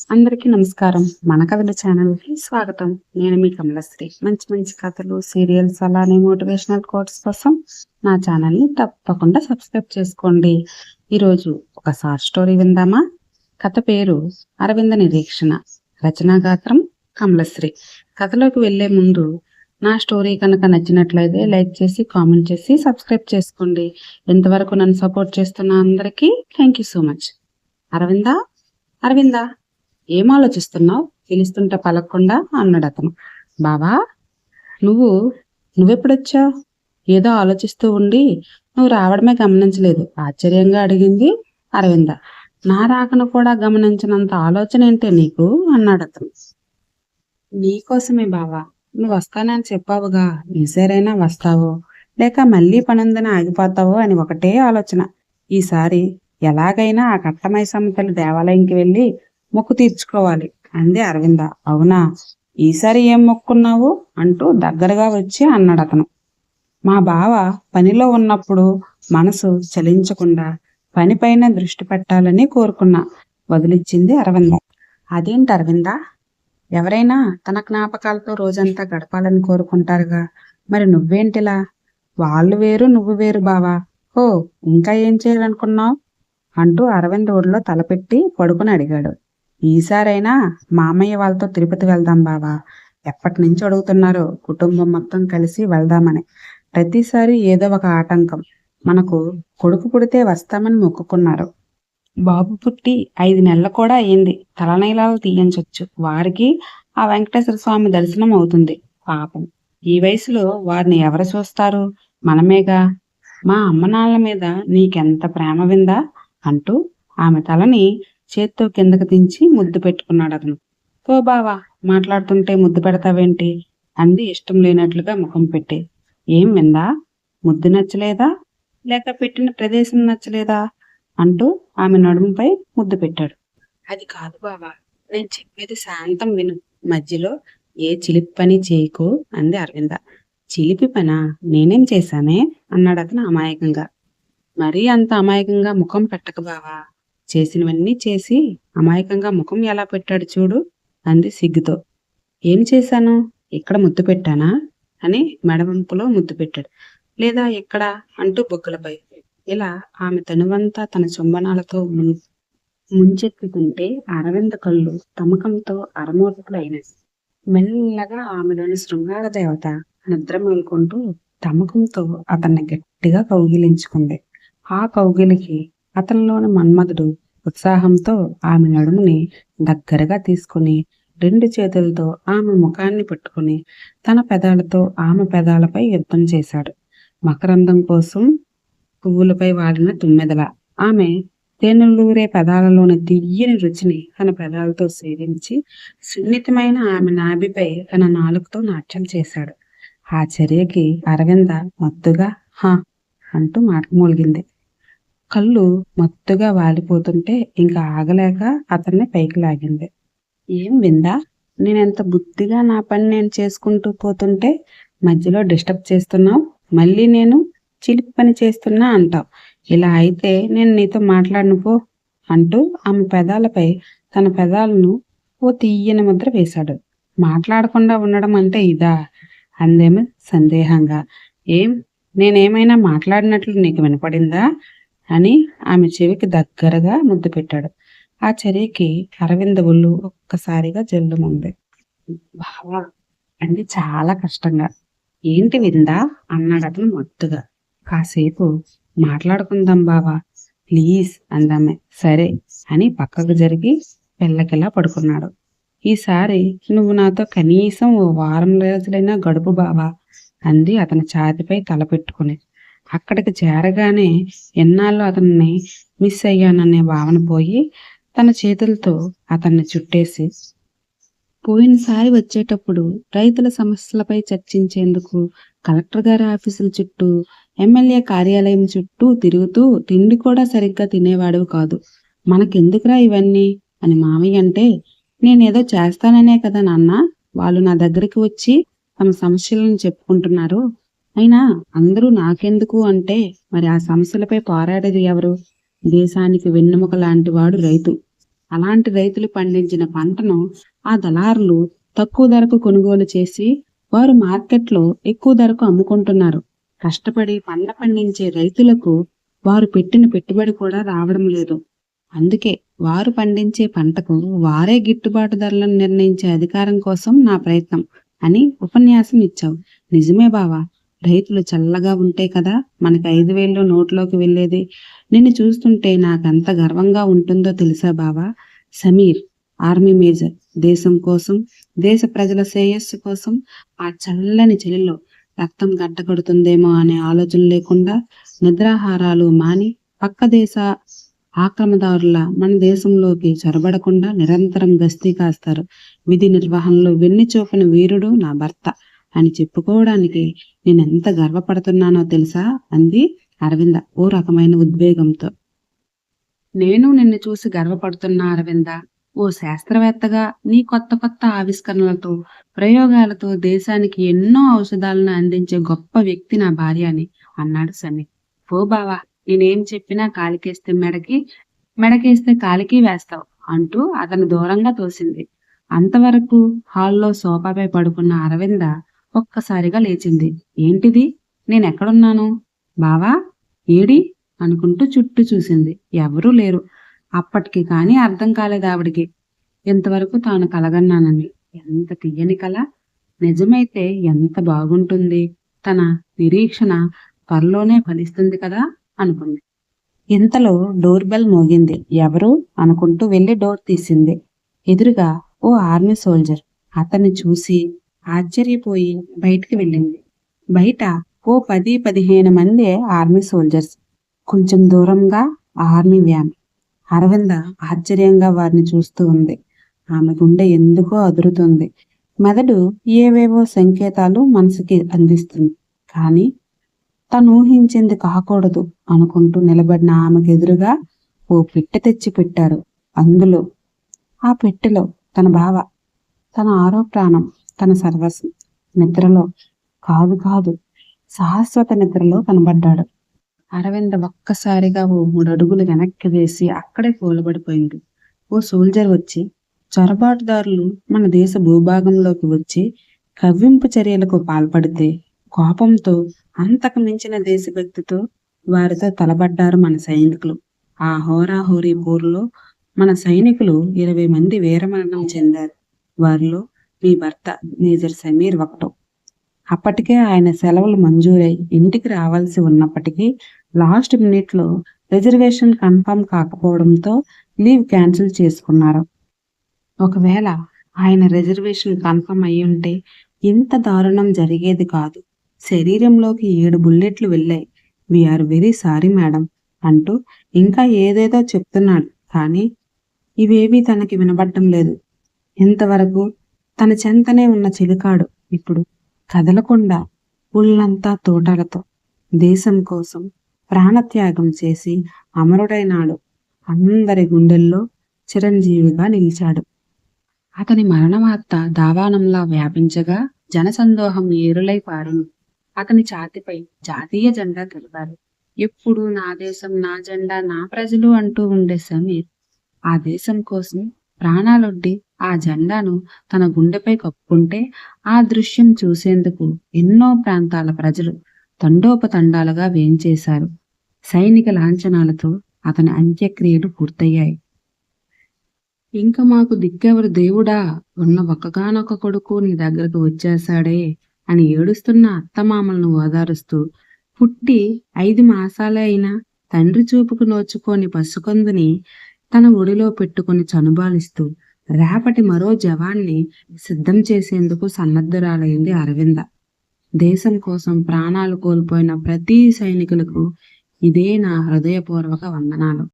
అందరికీ నమస్కారం. మన కథల ఛానల్కి స్వాగతం. నేను మీ కమలశ్రీ. మంచి మంచి కథలు సీరియల్స్ అలానే మోటివేషనల్ కోర్స్ కోసం నా ఛానల్ని తప్పకుండా సబ్స్క్రైబ్ చేసుకోండి. ఈరోజు ఒక షార్ట్ స్టోరీ విందామా? కథ పేరు అరవింద నిరీక్షణ. రచనా గాత్రం కమలశ్రీ. కథలోకి వెళ్ళే ముందు నా స్టోరీ కనుక నచ్చినట్లయితే లైక్ చేసి కామెంట్ చేసి సబ్స్క్రైబ్ చేసుకోండి. ఎంతవరకు నన్ను సపోర్ట్ చేస్తున్న అందరికీ థ్యాంక్ యూ సో మచ్. అరవిందా? అరవిందా? ఏం ఆలోచిస్తున్నావు పిలుస్తుంటే పలకకుండా అన్నాడు అతను. బావా నువ్వు నువ్వెప్పుడొచ్చావు? ఏదో ఆలోచిస్తూ ఉండి నువ్వు రావడమే గమనించలేదు. ఆశ్చర్యంగా అడిగింది అరవింద. నా రాకను కూడా గమనించినంత ఆలోచన ఏంటే నీకు? అన్నాడు అతను. నీకోసమే బావా. నువ్వు వస్తానని చెప్పావుగా. ఈసారైనా వస్తావు? లేక మళ్ళీ పనుందని ఆగిపోతావు అని ఒకటే ఆలోచన. ఈసారి ఎలాగైనా ఆ కట్టమైసమ్మ తల్లి దేవాలయంకి వెళ్ళి మొక్కు తీర్చుకోవాలి. అంది అరవింద. అవునా? ఈసారి ఏం మొక్కున్నావు? అంటూ దగ్గరగా వచ్చి అన్నాడు అతను మా బావ పనిలో ఉన్నప్పుడు మనసు చలించకుండా పనిపైన దృష్టి పెట్టాలని కోరుకున్నా వదిలిచ్చింది అరవింద. అదేంటి అరవింద? ఎవరైనా తన జ్ఞాపకాలతో రోజంతా గడపాలని కోరుకుంటారుగా. మరి నువ్వేంటిలా? వాళ్ళు వేరు నువ్వు వేరు బావా. ఓ ఇంకా ఏం చేయాలనుకున్నావు? అంటూ అరవింద్ ఒడిలో తలపెట్టి పడుకుని అడిగాడు. ఈసారైనా మామయ్య వాళ్ళతో తిరుపతి వెళ్దాం బావా. ఎప్పటి నుంచి అడుగుతున్నారో. కుటుంబం మొత్తం కలిసి వెళ్దామని. ప్రతిసారి ఏదో ఒక ఆటంకం. మనకు కొడుకు పుడితే వస్తామని మొక్కుకున్నారు. బాబు పుట్టి ఐదు నెలలు కూడా అయింది తలనీలాలు తీయించవచ్చు వారికి ఆ వెంకటేశ్వర స్వామి దర్శనం అవుతుంది. పాపం. ఈ వయసులో వారిని ఎవరు చూస్తారు? మనమేగా? మా అమ్మ మీద నీకెంత ప్రేమ విందా? అంటూ ఆమె తలని చేత్తో కిందకు దించి ముద్దు పెట్టుకున్నాడు అతను. ఓ బావా మాట్లాడుతుంటే ముద్దు పెడతావేంటి? అంది ఇష్టం లేనట్లుగా ముఖం పెట్టి. ఏం విందా? ముద్దు నచ్చలేదా? లేక పెట్టిన ప్రదేశం నచ్చలేదా? అంటూ ఆమె నడుముపై ముద్దు పెట్టాడు. అది కాదు బావా నేను చెప్పేది శాంతం విను. మధ్యలో ఏ చిలిపి పని చేయకు అంది అరవింద. చిలిపి పనా? నేనేం చేశానే? అన్నాడు అతను అమాయకంగా. మరీ అంత అమాయకంగా ముఖం పెట్టక బావా. చేసినవన్నీ చేసి అమాయకంగా ముఖం ఎలా పెట్టాడు చూడు అంది సిగ్గుతో. ఏం చేశాను? ఇక్కడ ముద్దు పెట్టానా? అని మెడవంపులో ముద్దు పెట్టాడు. లేదా ఎక్కడ? అంటూ బొగ్గలపై ఇలా ఆమె తనువంతా తన చుంబనాలతో ముంచెత్తుతుంటే ముంచెత్తుకుంటే అరవింద కళ్ళు తమకంతో అరమోటకులు మెల్లగా ఆమెలోని శృంగార దేవత నిద్ర మేల్కొంటూ తమకంతో అతన్ని గట్టిగా కౌగిలించుకుంది. ఆ కౌగిలికి అతనిలోని మన్మధుడు ఉత్సాహంతో ఆమె నడుముని దగ్గరగా తీసుకుని రెండు చేతులతో ఆమె ముఖాన్ని పట్టుకుని తన పెదాలతో ఆమె పెదాలపై యుద్ధం చేశాడు. మకరందం కోసం పువ్వులపై వాడిన తుమ్మెదల. ఆమె తేనెలూరే పెదాలలోని తియ్యని రుచిని తన పెదాలతో సేవించి సున్నితమైన ఆమె నాభిపై తన నాలుగుతో నాట్యం చేశాడు. ఆ చర్యకి అరవింద మత్తుగా హా అంటూ మాట మూలిగింది. కళ్ళు మత్తుగా వాలిపోతుంటే ఇంకా ఆగలేక అతన్ని పైకి లాగింది. ఏం విందా? నేనెంత బుద్ధిగా నా పని నేను చేసుకుంటూ పోతుంటే మధ్యలో డిస్టర్బ్ చేస్తున్నావు? మళ్ళీ నేను చిలిపి పని చేస్తున్నా అంటావు. ఇలా అయితే నేను నీతో మాట్లాడను పో అంటూ ఆమె పెదాలపై తన పెదాలను ఓ తీయని ముద్ర వేశాడు. మాట్లాడకుండా ఉండడం అంటే ఇదా? అందేమో సందేహంగా. ఏం? నేనేమైనా మాట్లాడినట్లు నీకు వినపడిందా? అని ఆమె చెవికి దగ్గరగా ముద్దు పెట్టాడు. ఆ చర్యకి అరవింద ఒళ్ళు ఒక్కసారిగా జల్లుమంది బావా అంటే చాలా కష్టంగా. ఏంటి విందా? అన్నాడు అతను మొత్తుగా. కాసేపు మాట్లాడుకుందాం బావా. ప్లీజ్ అందామే. సరే అని పక్కకు జరిగి పిల్లకిలా పడుకున్నాడు. ఈసారి నువ్వు నాతో కనీసం ఓ వారం రోజులైనా గడుపు బావా అంది అతని ఛాతిపై తల పెట్టుకుని. అక్కడికి చేరగానే ఎన్నాళ్ళు అతన్ని మిస్ అయ్యాననే భావన పోయి తన చేతులతో అతన్ని చుట్టేసి పోయినసారి వచ్చేటప్పుడు రైతుల సమస్యలపై చర్చించేందుకు కలెక్టర్ గారి ఆఫీసుల చుట్టూ ఎమ్మెల్యే కార్యాలయం చుట్టూ తిరుగుతూ తిండి కూడా సరిగ్గా తినేవాడు కాదు. మనకెందుకురా ఇవన్నీ? అని మామయ్య అంటే నేనేదో చేస్తాననే కదా నాన్న వాళ్ళు నా దగ్గరికి వచ్చి తమ సమస్యలను చెప్పుకుంటున్నారు. అయినా అందరూ నాకెందుకు అంటే మరి ఆ సమస్యలపై పోరాడేది ఎవరు? దేశానికి వెన్నెముక లాంటి వాడు రైతు. అలాంటి రైతులు పండించిన పంటను ఆ దళారులు తక్కువ ధరకు కొనుగోలు చేసి వారు మార్కెట్లో ఎక్కువ ధరకు అమ్ముకుంటున్నారు. కష్టపడి పంట పండించే రైతులకు వారు పెట్టిన పెట్టుబడి కూడా రావడం లేదు. అందుకే వారు పండించే పంటకు వారే గిట్టుబాటు ధరలను నిర్ణయించే అధికారం కోసం నా ప్రయత్నం అని ఉపన్యాసం ఇచ్చావు. నిజమే బావా. రైతులు చల్లగా ఉంటే కదా మనకి ఐదు వేలు నోట్లోకి వెళ్ళేది. నిన్ను చూస్తుంటే నాకంత గర్వంగా ఉంటుందో తెలుసా బావా? సమీర్ ఆర్మీ మేజర్ దేశం కోసం దేశ ప్రజల శ్రేయస్సు కోసం ఆ చల్లని చలిలో రక్తం గడ్డకడుతుందేమో అనే ఆలోచన లేకుండా నిద్రాహారాలు మాని పక్క దేశ ఆక్రమదారుల మన దేశంలోకి చొరబడకుండా నిరంతరం గస్తీ కాస్తారు. విధి నిర్వహణలో వెన్ను చూపిన వీరుడు నా భర్త. అని చెప్పుకోవడానికి నేను ఎంత గర్వపడుతున్నానో తెలుసా? అంది అరవింద ఓ రకమైన ఉద్వేగంతో. నేను నిన్ను చూసి గర్వపడుతున్నా అరవింద. ఓ శాస్త్రవేత్తగా నీ కొత్త కొత్త ఆవిష్కరణలతో ప్రయోగాలతో దేశానికి ఎన్నో ఔషధాలను అందించే గొప్ప వ్యక్తి నా భార్య అని అన్నాడు సమీర్ ఓ బావా నేనేం చెప్పినా కాలికేస్తే మెడకి మెడకేస్తే కాలికి వేస్తావు అంటూ అతను దూరంగా తోసింది. అంతవరకు హాల్లో సోఫాపై పడుకున్న అరవింద ఒక్కసారిగా లేచింది. ఏంటిది? నేనెక్కడున్నాను? బావా ఏడి? అనుకుంటూ చుట్టూ చూసింది. ఎవరూ లేరు. అప్పటికి కానీ అర్థం కాలేదు ఆవిడికి. ఇంతవరకు తాను కలగన్నానని. ఎంత తీయని కల? నిజమైతే ఎంత బాగుంటుంది. తన నిరీక్షణ త్వరలోనే ఫలిస్తుంది కదా? అనుకుంది. ఇంతలో డోర్ బెల్ మోగింది. ఎవరు? అనుకుంటూ వెళ్ళి డోర్ తీసింది. ఎదురుగా ఓ ఆర్మీ సోల్జర్. అతన్ని చూసి ఆశ్చర్యపోయి బయటికి వెళ్ళింది. బయట ఓ పది పదిహేను మంది ఆర్మీ సోల్జర్స్. కొంచెం దూరంగా ఆర్మీ వ్యాన్. అరవింద ఆశ్చర్యంగా వారిని చూస్తూ ఉంది. ఆమె గుండె ఎందుకో అదురుతుంది. మెదడు ఏవేవో సంకేతాలు మనసుకి అందిస్తుంది. కానీ తను ఊహించింది కాకూడదు అనుకుంటూ నిలబడిన ఆమెకు ఎదురుగా ఓ పెట్టె తెచ్చి పెట్టారు. అందులో ఆ పెట్టెలో తన బావ తన ఆరో ప్రాణం తన సర్వస్ నిద్రలో కాదు కాదు శాశ్వత నిద్రలో కనబడ్డాడు. అరవింద ఒక్కసారిగా ఓ మూడు అడుగులు వెనక్కి వేసి అక్కడే కూలబడిపోయింది ఓ సోల్జర్ వచ్చి చొరబాటుదారులు మన దేశ భూభాగంలోకి వచ్చి కవ్వింపు చర్యలకు పాల్పడితే కోపంతో అంతకు మించిన దేశభక్తితో వారితో తలబడ్డారు మన సైనికులు. ఆ హోరాహోరీ పోరులో మన సైనికులు ఇరవై మంది వీరమరణం చెందారు. వారిలో మీ భర్త మేజర్ సమీర్ ఒకటో అప్పటికే ఆయన సెలవులు మంజూరై ఇంటికి రావాల్సి ఉన్నప్పటికీ లాస్ట్ మినిట్లో రిజర్వేషన్ కన్ఫర్మ్ కాకపోవడంతో లీవ్ క్యాన్సిల్ చేసుకున్నారు. ఒకవేళ ఆయన రిజర్వేషన్ కన్ఫర్మ్ అయి ఉంటే ఇంత దారుణం జరిగేది కాదు. శరీరంలోకి ఏడు బుల్లెట్లు వెళ్ళాయి. వీఆర్ వెరీ సారీ మేడం అంటూ ఇంకా ఏదేదో చెప్తున్నాడు. కానీ ఇవేవీ తనకి వినబడటం లేదు. ఇంతవరకు తన చెంతనే ఉన్న చిలుకాడు ఇప్పుడు కదలకుండా పుల్లంతా తోటలతో దేశం కోసం ప్రాణత్యాగం చేసి అమరుడైనాడు. అందరి గుండెల్లో చిరంజీవిగా నిలిచాడు. అతని మరణవార్త దావానంలా వ్యాపించగా జనసందోహం ఏరులై పారును అతని ఛాతిపై జాతీయ జెండా తెలిపారు ఎప్పుడు నా దేశం నా జెండా నా ప్రజలు అంటూ ఉండే సమీర్ ఆ దేశం కోసం ప్రాణాలొడ్డి ఆ జెండాను తన గుండెపై కప్పుకుంటే ఆ దృశ్యం చూసేందుకు ఎన్నో ప్రాంతాల ప్రజలు తండోపతండాలుగా వేంచేశారు. సైనిక లాంఛనాలతో అతని అంత్యక్రియలు పూర్తయ్యాయి. ఇంకా మాకు దిక్కెవరు దేవుడా? ఉన్న ఒక్కగానొక్క కొడుకు నీ దగ్గరకు వచ్చేశాడే అని ఏడుస్తున్న అత్తమామలను ఓదారుస్తూ పుట్టి ఐదు మాసాలే అయినా తండ్రి చూపుకు నోచుకొని పసుకొందుని తన ఒడిలో పెట్టుకుని చనుబాలిస్తూ రేపటి మరో జవాన్ని సిద్ధం చేసేందుకు సన్నద్ధురాలైంది అరవింద. దేశం కోసం ప్రాణాలు కోల్పోయిన ప్రతి సైనికులకు ఇదే నా హృదయపూర్వక వందనాలు.